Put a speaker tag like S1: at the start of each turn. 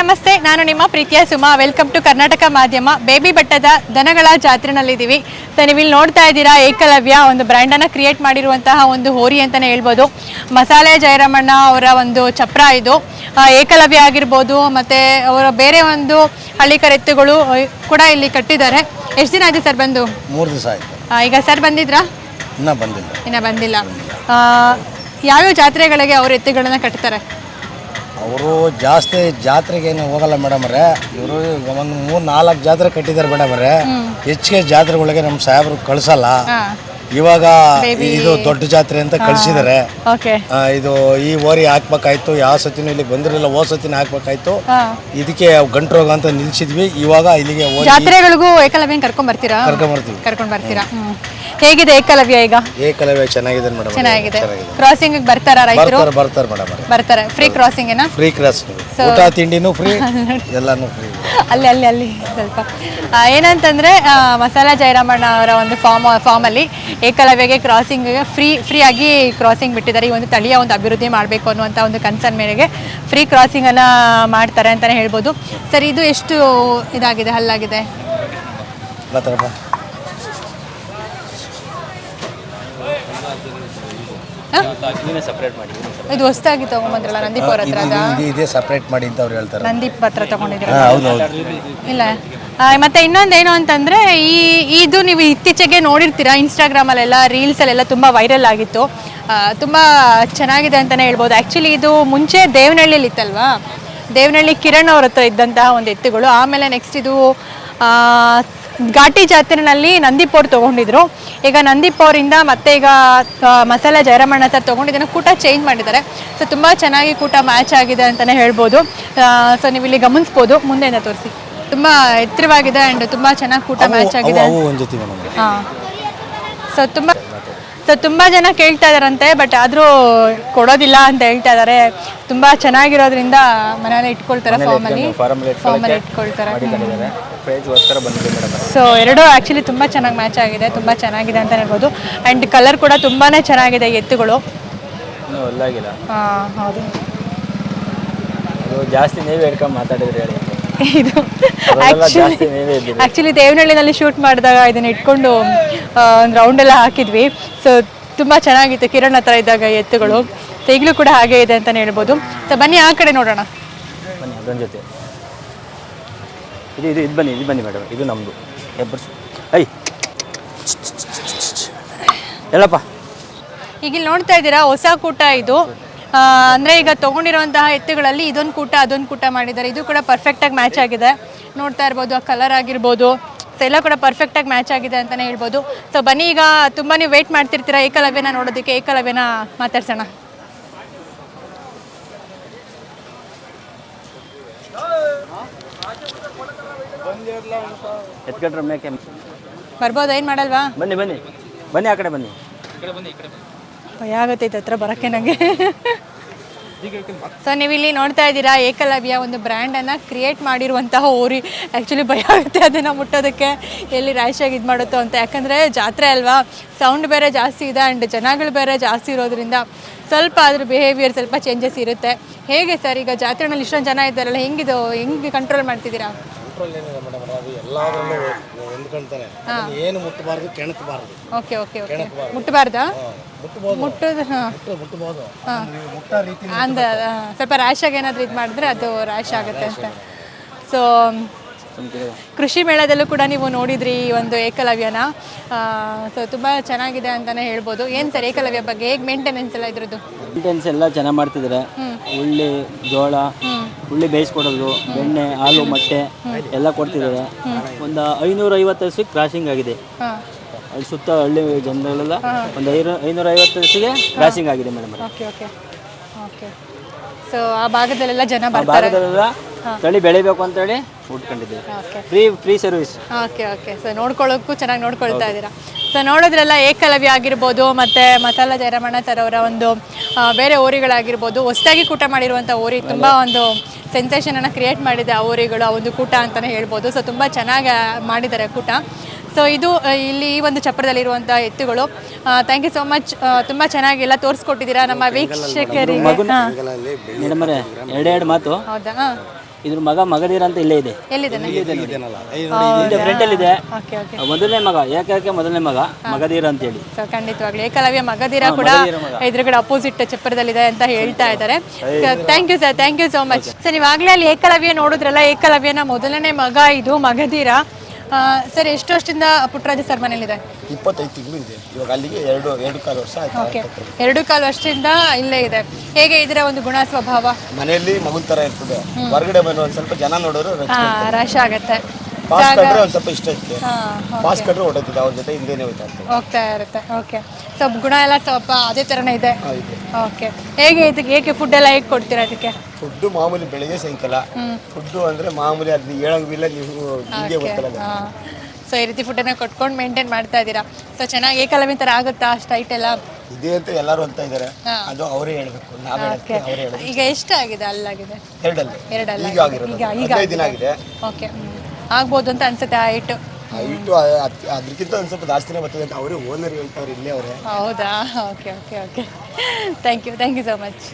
S1: ನಮಸ್ತೆ ನಾನು ನಿಮ್ಮ ಪ್ರೀತಿಯ ಸುಮಾ. ವೆಲ್ಕಮ್ ಟು ಕರ್ನಾಟಕ ಮಾಧ್ಯಮ. ಬೇಬಿ ಬೆಟ್ಟದ ದನಗಳ ಜಾತ್ರೆನಲ್ಲಿದ್ದೀವಿ. ಸೊ ನೀವು ಇಲ್ಲಿ ನೋಡ್ತಾ ಇದ್ದೀರಾ ಏಕಲವ್ಯ ಒಂದು ಬ್ರ್ಯಾಂಡನ್ನು ಕ್ರಿಯೇಟ್ ಮಾಡಿರುವಂತಹ ಒಂದು ಹೋರಿ ಅಂತಲೇ ಹೇಳ್ಬೋದು. ಮಸಾಲೆ ಜಯರಾಮಣ್ಣ ಅವರ ಒಂದು ಚಪ್ರ ಇದು. ಏಕಲವ್ಯ ಆಗಿರ್ಬೋದು ಮತ್ತು ಅವರ ಬೇರೆ ಒಂದು ಹಳ್ಳಿ ಕರೆತ್ತುಗಳು ಕೂಡ ಇಲ್ಲಿ ಕಟ್ಟಿದ್ದಾರೆ. ಎಷ್ಟು ದಿನ ಆಯ್ತು ಸರ್ ಬಂದು?
S2: ಮೂರು ದಿವಸ ಆಯಿತು.
S1: ಈಗ ಸರ್ ಬಂದಿದ್ರಾ?
S2: ಇನ್ನೂ ಬಂದಿಲ್ಲ.
S1: ಇನ್ನೂ ಬಂದಿಲ್ಲ. ಯಾವ್ಯಾವ ಜಾತ್ರೆಗಳಿಗೆ ಅವ್ರ ಎತ್ತುಗಳನ್ನ ಕಟ್ತಾರೆ?
S2: ಅವರು ಜಾಸ್ತಿ ಜಾತ್ರೆಗೆ ಏನು ಹೋಗಲ್ಲ ಮೇಡಮ್ರೆ ಇವರು ಒಂದು ಮೂರು ನಾಲ್ಕು ಜಾತ್ರೆ ಕಟ್ಟಿದ್ದಾರೆ ಮೇಡಮ್ರೆ ಹೆಚ್ಚಿಗೆ ಜಾತ್ರೆಗಳಿಗೆ ನಮ್ಮ ಸಾಹೇಬರು ಕಳ್ಸಲ್ಲ. ಇವಾಗ ಇದು ದೊಡ್ಡ ಜಾತ್ರೆ ಅಂತ ಕಳಿಸಿದ್ದಾರೆ
S1: ಓಕೆ
S2: ಇದು ಈ ಓರಿ ಹಾಕ್ಬೇಕಾಯ್ತು ಯಾವ ಸತಿನೂ ಇಲ್ಲಿ ಬಂದಿರಲಿಲ್ಲ ಓ ಸತಿನ ಹಾಕ್ಬೇಕಾಯ್ತು.
S1: ಇದಕ್ಕೆ
S2: ಇದಕ್ಕೆ ಗಂಟ್ರೋಗ ಅಂತ ನಿಲ್ಸಿದ್ವಿ. ಇವಾಗ ಇಲ್ಲಿಗೆ ಓರಿ
S1: ಜಾತ್ರೆಗಳಿಗೂ ಏಕಲವ್ಯ ಕರ್ಕೊಂಡ್ ಬರ್ತೀರಾ?
S2: ಕರ್ಕೊಂಬರ್ತೀವಿ
S1: ಕರ್ಕೊಂಡ್ ಬರ್ತೀರಾ? ಹೇಗಿದೆ ಏಕಲವ್ಯ ಈಗ?
S2: ಏಕಲವ್ಯ ಚೆನ್ನಾಗಿದೆ ಮೇಡಮ್
S1: ಚೆನ್ನಾಗಿದೆ. ಕ್ರಾಸಿಂಗ್ ಬರ್ತಾರಾ ರೈತರು?
S2: ಬರ್ತಾರೆ ಬರ್ತಾರೆ ಮೇಡಮ್
S1: ಬರ್ತಾರೆ. ಫ್ರೀ ಕ್ರಾಸಿಂಗ್ ಏನಾ?
S2: ಫ್ರೀ ಕ್ರಾಸ್ ಊಟ ತಿಂಡಿನೂ ಫ್ರೀ ಎಲ್ಲಾನು ಫ್ರೀ
S1: ಅಲ್ಲಿ ಅಲ್ಲಿ ಅಲ್ಲಿ. ಸ್ವಲ್ಪ. ಏನಂತಂದರೆ ಮಸಾಲ ಜಯರಾಮಣ್ಣ ಅವರ ಒಂದು ಫಾರ್ಮ್, ಫಾರ್ಮಲ್ಲಿ ಏಕಲವ್ಯಗೆ ಕ್ರಾಸಿಂಗ್ ಫ್ರೀ ಫ್ರೀ ಆಗಿ ಕ್ರಾಸಿಂಗ್ ಬಿಟ್ಟಿದ್ದಾರೆ. ಈ ಒಂದು ತಳಿಯ ಒಂದು ಅಭಿವೃದ್ಧಿ ಮಾಡಬೇಕು ಅನ್ನುವಂಥ ಒಂದು ಕನ್ಸರ್ನ್ ಮೇರೆಗೆ ಫ್ರೀ ಕ್ರಾಸಿಂಗನ್ನು ಮಾಡ್ತಾರೆ ಅಂತಲೇ ಹೇಳ್ಬೋದು. ಸರ್, ಇದು ಎಷ್ಟು ಇದಾಗಿದೆ, ಹಲ್ಲಾಗಿದೆ? ಆ? ಇದು ಹೊಸದಾಗಿ ತಗೊಂಬಂದ್ರಲ್ಲ ನಂದೀಪ್ ಅವ್ರ ಹತ್ರ
S2: ಇದು ಇದು ಇದೇ ಸಪ್ರೇಟ್ ಮಾಡಿ ಅಂತ ಅವ್ರು ಹೇಳ್ತಾರೆ.
S1: ನಂದೀಪ್ ಹತ್ರ ತಗೊಂಡಿದ್ದೀರಾ? ಇಲ್ಲ. ಆ, ಮತ್ತೆ ಇನ್ನೊಂದೇನು ಅಂತಂದ್ರೆ ಈ ಇದು ನೀವು ಇತ್ತೀಚೆಗೆ ನೋಡಿರ್ತೀರಾ ಇನ್ಸ್ಟಾಗ್ರಾಮಲ್ಲೆಲ್ಲ ರೀಲ್ಸಲ್ಲೆಲ್ಲ ತುಂಬ ವೈರಲ್ ಆಗಿತ್ತು. ತುಂಬಾ ತುಂಬ ಚೆನ್ನಾಗಿದೆ ಅಂತಲೇ ಹೇಳ್ಬೋದು. ಆ್ಯಕ್ಚುಲಿ ಇದು ಮುಂಚೆ ದೇವನಹಳ್ಳಿಯಲ್ಲಿ ಇತ್ತಲ್ವಾ? ದೇವನಹಳ್ಳಿ ಕಿರಣ್ ಅವ್ರ ಹತ್ರ ಇದ್ದಂತಹ ಒಂದು ಎತ್ತುಗಳು. ಆಮೇಲೆ ನೆಕ್ಸ್ಟ್ ಇದು ಆ, ಘಾಟಿ ಜಾತ್ರೆನಲ್ಲಿ ನಂದಿಪೋರ್ ತಗೊಂಡಿದ್ರು ತೊಗೊಂಡಿದ್ರು. ಈಗ ನಂದೀಪ್ ಅವರಿಂದ ಮತ್ತೆ ಈಗ ಮಸಾಲೆ ಜಯರಾಮಣ್ಣ ಸರ್ ತೊಗೊಂಡಿದ್ದನ್ನು ಕೂಟ ಚೇಂಜ್ ಮಾಡಿದ್ದಾರೆ. ಸೊ ತುಂಬ ಚೆನ್ನಾಗಿ ಕೂಟ ಮ್ಯಾಚ್ ಆಗಿದೆ ಅಂತಲೇ ಹೇಳ್ಬೋದು. ಸೊ ನೀವು ಇಲ್ಲಿ ಗಮನಿಸ್ಬೋದು. ಮುಂದೆಯಿಂದ ತೋರಿಸಿ. ತುಂಬ ಎತ್ತರವಾಗಿದೆ ಆ್ಯಂಡ್ ತುಂಬ ಚೆನ್ನಾಗಿ ಕೂಟ ಮ್ಯಾಚ್ ಆಗಿದೆ. ಹಾಂ. ಸೊ ತುಂಬ ಸೊ ತುಂಬ ಜನ ಕೇಳ್ತಾ ಇದಾರಂತೆ ಬಟ್ ಆದರೂ ಕೊಡೋದಿಲ್ಲ ಅಂತ ಹೇಳ್ತಾ ಇದ್ದಾರೆ. ತುಂಬ ಚೆನ್ನಾಗಿರೋದ್ರಿಂದ ಮನೇಲಿ ಇಟ್ಕೊಳ್ತಾರೆ. ಫಾರ್ಮಲ್ಲಿ ಫಾರ್ಮಲ್ಲಿ ಇಟ್ಕೊಳ್ತಾರೆ
S3: ಪ್ರೈಸ್ಗೋಸ್ಕರ ಬಂದಿದೆ ಮೇಡಮ್
S1: ಸೊ ಎರಡು ಆ್ಯಕ್ಚುಲಿ ತುಂಬ ಚೆನ್ನಾಗಿ ಮ್ಯಾಚ್ ಆಗಿದೆ ತುಂಬ ಚೆನ್ನಾಗಿದೆ ಅಂತ ಹೇಳ್ಬೋದು. ಆ್ಯಂಡ್ ಕಲರ್ ಕೂಡ ತುಂಬಾ ಚೆನ್ನಾಗಿದೆ ಎತ್ತುಗಳು.
S3: ಇನ್ನೂ ಒಲ್ಲಾಗಿಲ್ಲ
S1: ಹಾಂ ಹೌದು.
S3: ಅದು ಜಾಸ್ತಿ ನೀವೇ ಹಿಡ್ಕೊಂಡು ಮಾತಾಡಿದ್ರಿ ಹೇಳಿ.
S1: ಇದು
S3: ಅದೆಲ್ಲ ಜಾಸ್ತಿ ನೀವೇ ಇದ್ದೀರಿ.
S1: ಆ್ಯಕ್ಚುಲಿ ದೇವನಹಳ್ಳಿನಲ್ಲಿ ಶೂಟ್ ಮಾಡಿದಾಗ ಇದನ್ನ ಇಟ್ಕೊಂಡು ಒಂದು ರೌಂಡ್ ಎಲ್ಲ ಹಾಕಿದ್ವಿ. ಸೊ ತುಂಬ ಚೆನ್ನಾಗಿತ್ತು ಕಿರಣ್ ಹತ್ರ ಇದ್ದಾಗ ಎತ್ತುಗಳು. ಸೊ ಈಗಲೂ ಕೂಡ ಹಾಗೆ ಇದೆ ಅಂತಲೇ ಹೇಳ್ಬೋದು. ಸೊ ಬನ್ನಿ ಆ ಕಡೆ ನೋಡೋಣ.
S3: ಬನ್ನಿ ಅದೊಂದು ಜೊತೆ. ಇದು ಇದು ಇದು ಬನ್ನಿ ಇದು ಬನ್ನಿ ಮೇಡಮ್ ಇದು ನಮ್ಮದು ಎಬ್ಬರ್ಸ್ ಐ ಎಲ್ಲಪ್ಪ.
S1: ಈಗ ಇಲ್ಲಿ ನೋಡ್ತಾ ಇದ್ದೀರಾ, ಹೊಸ ಕೂಟ ಇದು. ಅಂದರೆ ಈಗ ತಗೊಂಡಿರುವಂತಹ ಎತ್ತುಗಳಲ್ಲಿ ಇದೊಂದು ಕೂಟ, ಅದೊಂದು ಕೂಟ ಮಾಡಿದ್ದಾರೆ. ಇದು ಕೂಡ ಪರ್ಫೆಕ್ಟಾಗಿ ಮ್ಯಾಚ್ ಆಗಿದೆ. ನೋಡ್ತಾ ಇರ್ಬೋದು, ಆ ಕಲರ್ ಆಗಿರ್ಬೋದು. ಸೊ ಎಲ್ಲ ಕೂಡ ಪರ್ಫೆಕ್ಟಾಗಿ ಮ್ಯಾಚ್ ಆಗಿದೆ ಅಂತಲೇ ಹೇಳ್ಬೋದು. ಸೊ ಬನ್ನಿ ಈಗ ತುಂಬ ನೀವು ವೆಯ್ಟ್ ಮಾಡ್ತಿರ್ತೀರಾ ಏಕಲವ್ಯನ ನೋಡೋದಕ್ಕೆ? ಏಕಲವ್ಯನ ಮಾತಾಡ್ಸೋಣ.
S3: ಎತ್ಕೊಂಡ್ರೆ ಮೇಕೆ
S1: ಬರ್ಬೋದು ಏನು ಮಾಡಲ್ವಾ?
S3: ಬನ್ನಿ ಬನ್ನಿ. ಬನ್ನಿ ಆ ಕಡೆ ಬನ್ನಿ.
S1: ಭಯ ಆಗತ್ತೈತೆ ಹತ್ರ ಬರೋಕ್ಕೆ ನನಗೆ ಸೊ ನೀವಿಲ್ಲಿ ಇಲ್ಲಿ ನೋಡ್ತಾ ಇದ್ದೀರಾ ಏಕಲವ್ಯ ಒಂದು ಬ್ರ್ಯಾಂಡನ್ನು ಕ್ರಿಯೇಟ್ ಮಾಡಿರುವಂತಹ ಓರಿ ಆ್ಯಕ್ಚುಲಿ ಭಯ ಆಗುತ್ತೆ ಅದನ್ನು ಮುಟ್ಟೋದಕ್ಕೆ. ಎಲ್ಲಿ ರ್ಯಾಶಾಗಿ ಇದು ಮಾಡುತ್ತೋ ಅಂತ. ಯಾಕಂದರೆ ಜಾತ್ರೆ ಅಲ್ವಾ? ಸೌಂಡ್ ಬೇರೆ ಜಾಸ್ತಿ ಇದೆ ಆ್ಯಂಡ್ ಜನಗಳು ಬೇರೆ ಜಾಸ್ತಿ ಇರೋದ್ರಿಂದ ಸ್ವಲ್ಪ ಅದ್ರ ಬಿಹೇವಿಯರ್ ಸ್ವಲ್ಪ ಚೇಂಜಸ್ ಇರುತ್ತೆ. ಹೇಗೆ ಸರ್ ಈಗ ಜಾತ್ರೆನಲ್ಲಿ ಇಷ್ಟೊಂದು ಜನ ಇದ್ದಾರಲ್ಲ ಹೆಂಗಿದು ಹೆಂಗೆ ಕಂಟ್ರೋಲ್ ಮಾಡ್ತಿದ್ದೀರಾ?
S2: ಕಂಟ್ರೋಲ್ ಏನಿದೆ ಮೇಡಮ್ ಅದು ಎಲ್ಲಾದ್ರಲ್ಲೂ ಹೊಂದ್ಕೊಂತಾನೆ. ಏನು ಮುಟ್ಟಬಾರ್ದು ಕೆಣಕಬಾರ್ದು.
S1: Okay okay okay. ಮುಟ್ಟಬಾರ್ದಾ?
S2: ಮುಟ್ಟಬಹುದು
S1: ಮುಟ್ಟೋದು ಹಾಂ.
S2: ಮುಟ್ಟು ಮುಟ್ಟಬಹುದು ನೀವು ಮುಟ್ಟ ರೀತಿ
S1: ಅಂದ ಸ್ವಲ್ಪ ರ್ಯಾಶಾಗಿ ಏನಾದರೂ ಇದು ಮಾಡಿದ್ರೆ ಅದು ರ್ಯಾಶ್ ಆಗುತ್ತೆ ಅಂತ. ಸೊ ಕೃಷಿ ಮೇಳದಲ್ಲೂ ಕೂಡ ನೀವು ನೋಡಿದ್ರಿ ಈ ಒಂದು ಏಕಲವ್ಯನ. ಸೊ ತುಂಬ ಚೆನ್ನಾಗಿದೆ ಅಂತಲೇ ಹೇಳ್ಬೋದು. ಏನು ಸರ್ ಏಕಲವ್ಯ ಬಗ್ಗೆ? ಹೇಗೆ ಮೇಂಟೆನೆನ್ಸ್ ಎಲ್ಲ ಇದ್ರದ್ದು?
S3: ಮೇಂಟೆನ್ಸ್ ಎಲ್ಲ ಚೆನ್ನಾಗಿ ಮಾಡ್ತಿದ್ದಾರೆ ಹುಳ್ಳಿ ಜೋಳ ಹುಳ್ಳಿ ಬೇಯಿಸ್ಕೊಡೋದು ಬೆಣ್ಣೆ ಹಾಲು ಮೊಟ್ಟೆ ಎಲ್ಲ ಕೊಡ್ತಿದ್ದಾರೆ ಒಂದು ಐನೂರ ಐವತ್ತು ಹಸಿಗೆ ಕ್ರಾಸಿಂಗ್ ಆಗಿದೆ ಅಲ್ಲಿ ಸುತ್ತ ಹಳ್ಳಿ ಜನಗಳೆಲ್ಲ ಒಂದು ಐನೂರ ಐನೂರ ಐವತ್ತು ಹಸಿಗೆ ಕ್ರಾಸಿಂಗ್ ಆಗಿದೆ madam
S1: okay okay okay so ಆ ಭಾಗದಲ್ಲೆಲ್ಲ ಜನ ಬರ್ತಾರೆ.
S3: ಭಾಗದಲ್ಲೆಲ್ಲ ತಳಿ ಬೆಳಿಬೇಕು ಅಂತೇಳಿ ಉಟ್ಕೊಂಡಿದ್ದೀವಿ. Free free service
S1: okay okay so ನೋಡ್ಕೊಳ್ಳೋಕ್ಕೂ ಚೆನ್ನಾಗಿ ನೋಡ್ಕೊಳ್ತಾ ಇದ್ದೀರಾ. ಸೊ ನೋಡಿದ್ರಲ್ಲ ಏಕಲವ್ಯ ಆಗಿರ್ಬೋದು ಮತ್ತು ಮಸಾಲ ಜಯರಮಣ ಸರ್ ಅವರ ಒಂದು ಬೇರೆ ಓರಿಗಳಾಗಿರ್ಬೋದು ಹೊಸದಾಗಿ ಕೂಟ ಮಾಡಿರುವಂಥ ಓರಿ ತುಂಬ ಒಂದು ಸೆನ್ಸೇಷನನ್ನು ಕ್ರಿಯೇಟ್ ಮಾಡಿದೆ ಆ ಓರಿಗಳು ಆ ಒಂದು ಕೂಟ ಅಂತಾನೆ ಹೇಳ್ಬೋದು. ಸೊ ತುಂಬಾ ಚೆನ್ನಾಗಿ ಮಾಡಿದ್ದಾರೆ ಕೂಟ. ಸೊ ಇದು ಇಲ್ಲಿ ಈ ಒಂದು ಚಪ್ರದಲ್ಲಿರುವಂಥ ಎತ್ತುಗಳು. ಥ್ಯಾಂಕ್ ಯು ಸೋ ಮಚ್ ತುಂಬ ಚೆನ್ನಾಗಿಲ್ಲ ತೋರಿಸ್ಕೊಟ್ಟಿದ್ದೀರಾ ನಮ್ಮ ವೀಕ್ಷಕರಿಗೆ. ಹೌದಾ?
S3: ಇದ್ರ ಮಗ ಮಗದೀರ ಅಂತ ಇಲ್ಲೇ ಇದೆ
S1: ಇದೆ
S3: ಹಿಂದೆ ಫ್ರಂಟಲ್ಲಿ ಇದೆ
S1: ಓಕೆ ಓಕೆ.
S3: ಮೊದಲನೇ ಮಗ ಏಕೈಕ ಮೊದಲನೇ ಮಗ? ಮಗದೀರ ಅಂತ ಹೇಳಿ
S1: ಸೊ ಖಂಡಿತವಾಗ್ಲೂ. ಏಕಲವ್ಯ ಮಗದಿರ ಕೂಡ ಎದುರುಗಡೆ ಅಪೋಸಿಟ್ ಚಪ್ಪರದಲ್ಲಿದೆ ಅಂತ ಹೇಳ್ತಾ ಇದ್ದಾರೆ. Thank you sir thank you so much sir ನೀವಾಗಲೇ ಅಲ್ಲಿ ಏಕಲವ್ಯ ನೋಡಿದ್ರಲ್ಲ ಏಕಲವ್ಯನ ಮೊದಲನೇ ಮಗ ಇದು ಮಗದಿರ ಸರ್ ಎಷ್ಟು ವರ್ಷದಿಂದ ಪುಟ್ಟರಾಜ ಸರ್ ಮನೇಲಿದೆ
S4: ಇಪ್ಪತ್ತೈದು ತಿಂಗಳು ಇದೆ ಇವಾಗ ಅಲ್ಲಿಗೆ ಎರಡು ಎರಡು ಕಾಲು ವರ್ಷ ಆಯ್ತು
S1: ಓಕೆ. ಎರಡು ಕಾಲು ವರ್ಷದಿಂದ ಇಲ್ಲೇ ಇದೆ. ಹೇಗೆ ಇದರ ಒಂದು ಗುಣ ಸ್ವಭಾವ?
S4: ಮನೆಯಲ್ಲಿ ಮಗುನ್ ತರ ಇರ್ತದೆ. ಹೊರಗಡೆ ಬಂದು ಒಂದ್ ಸ್ವಲ್ಪ ಜನ ನೋಡೋರು
S1: ರಶ್ ಆಗತ್ತೆ.
S4: ಪಾಸ್ ಕಟ್ರೆ ಒಂದು ಸ್ವಲ್ಪ ಇಷ್ಟ
S1: ಇತ್ತು.
S4: ಪಾಸ್ ಕಟ್ರೆ ಹೊಡೆತಿದ್ದೆ ಅವ್ರ ಜೊತೆ ಹಿಂದೆನೇ ಹೋಯ್ತಾ ಇರ್ತದೆ
S1: ಹೋಗ್ತಾ ಇರುತ್ತೆ ಓಕೆ ಸ್ವಲ್ಪ ಗುಣ ಎಲ್ಲ ಸ್ವಲ್ಪ ಅದೇ ಥರನೇ ಇದೆ. ಓಕೆ ಹೇಗೆ ಇದಕ್ಕೆ ಹೇಗೆ ಫುಡ್ ಎಲ್ಲ ಹೇಗೆ ಕೊಡ್ತೀರಾ ಅದಕ್ಕೆ
S4: ಫುಡ್ಡು ಮಾಮೂಲಿ ಬೆಳಿಗ್ಗೆ ಸಾಯಂಕಾಲ. ಫುಡ್ಡು ಅಂದ್ರೆ ಮಾಮೂಲಿ ಅದು ಹೇಳಂಗಿಲ್ಲ ನೀವು ನಿಮಗೆ ಗೊತ್ತಲ್ಲ
S1: ಸೊ ಈ ರೀತಿ ಫುಡ್ಡನ್ನು ಕೊಟ್ಕೊಂಡು ಮೇಂಟೈನ್ ಮಾಡ್ತಾ ಇದ್ದೀರಾ? ಸೊ ಚೆನ್ನಾಗಿ ಏಕಲವ್ಯ ಥರ ಆಗುತ್ತಾ ಅಷ್ಟು ಹೈಟ್ ಎಲ್ಲ?
S4: ಇದೆ ಅಂತ ಎಲ್ಲರೂ ಅಂತ ಇದ್ದಾರೆ ಅದು ಅವರೇ ಹೇಳಬೇಕು ನಾವು ಹೇಳಕ್ಕೆ ಅವರೇ ಹೇಳೋದು
S1: ಈಗ ಎಷ್ಟಾಗಿದೆ ಅಲ್ಲಾಗಿದೆ
S4: ಎರಡಲ್ಲ.
S1: ಎರಡಲ್ಲ.
S4: ಈಗ ಆಗಿರೋದು
S1: ಈಗ
S4: ದಿನ ಆಗಿದೆ.
S1: ಓಕೆ ಆಗ್ಬೋದು ಅಂತ ಅನ್ಸುತ್ತೆ ಆ ಹೈಟ್
S4: ಹೈಟು ಅದಕ್ಕಿಂತ ಒಂದು ಸ್ವಲ್ಪ ಜಾಸ್ತಿನೇ ಬರ್ತದೆ ಅಂತ ಅವರೇ ಓನರ್ ಹೇಳ್ತಾವ್ರೆ ಇಲ್ಲೇ ಅವರೇ.
S1: ಹೌದಾ? Okay okay okay. Thank you thank you so much